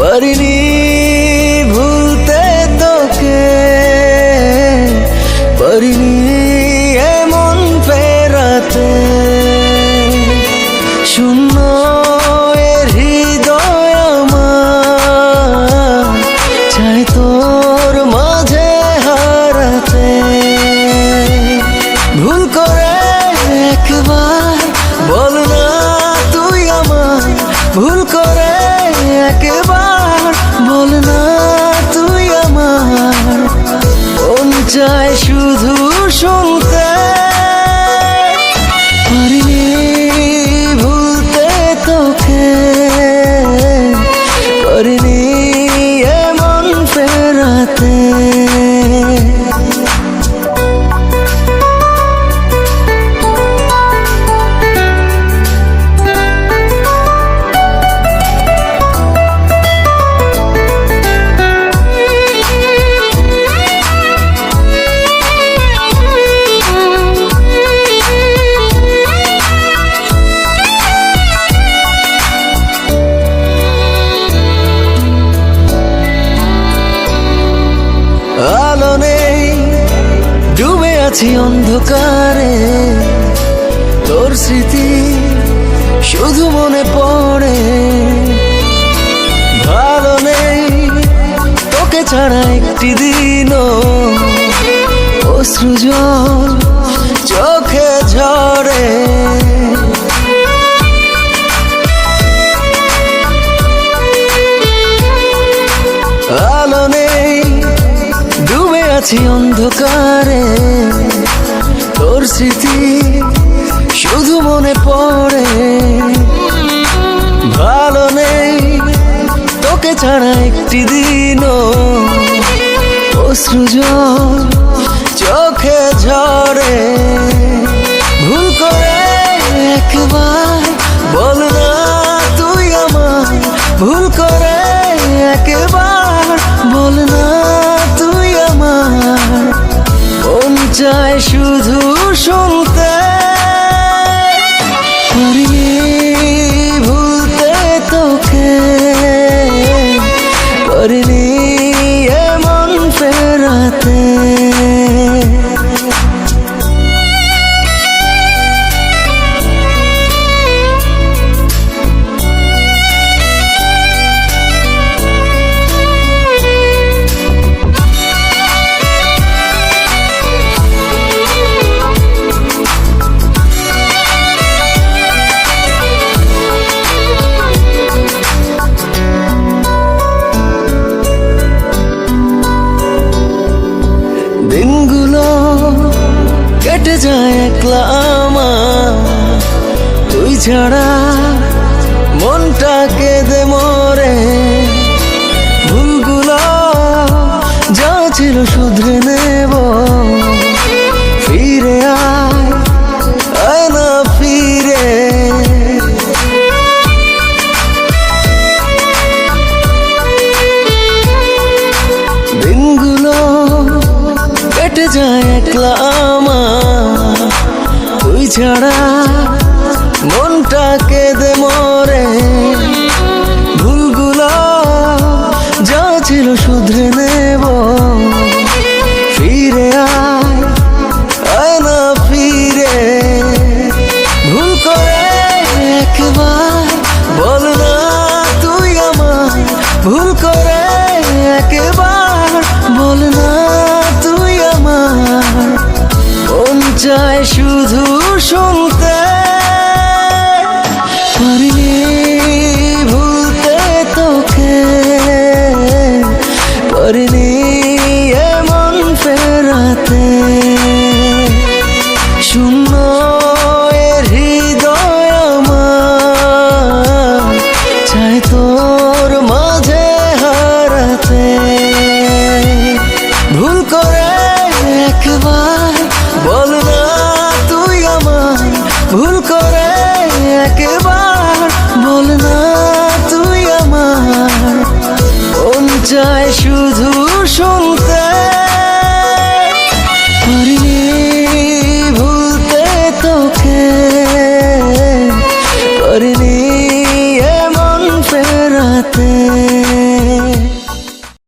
পারিনি ভুলতে তোকে পারিনি এমন ফেরাতে। শূন্য হৃদয় আমার, চাই তোর মাঝে হারাতে। ভুল করে একবার বল না তুই আমার ভুল করে একবার বল না তুই আমার। মন চায় শুধু শুনতে। আছি অন্ধকারে। তোর স্মৃতি শুধু মনে পড়ে। ভালো নেই, তোকে ছাড়া একটি দিনও। অশ্রু জল চোখে ঝরে। আছি অন্ধকারে। তোর স্মৃতি শুধু মনে পড়ে। ভালো নেই তোকে ছাড়া একটি দিনও। অশ্রুজ চোখে চায় শুধু শুনতে। একলা তুই ছাড়া মনটা কেঁদে মরে। ভুলগুলো যা ছিল শুধরে নেব। ফিরে আয় না ফিরে। দিনগুলো কেটে যায় একলা আমার। ছাড়া মনটা কেঁদে মরে। ভুলগুলো যা ছিল শুধরে নেব। ফিরে আয় না ফিরে। ভুল করে একবার বল না তুই আমার ভুল করে একবার শুধু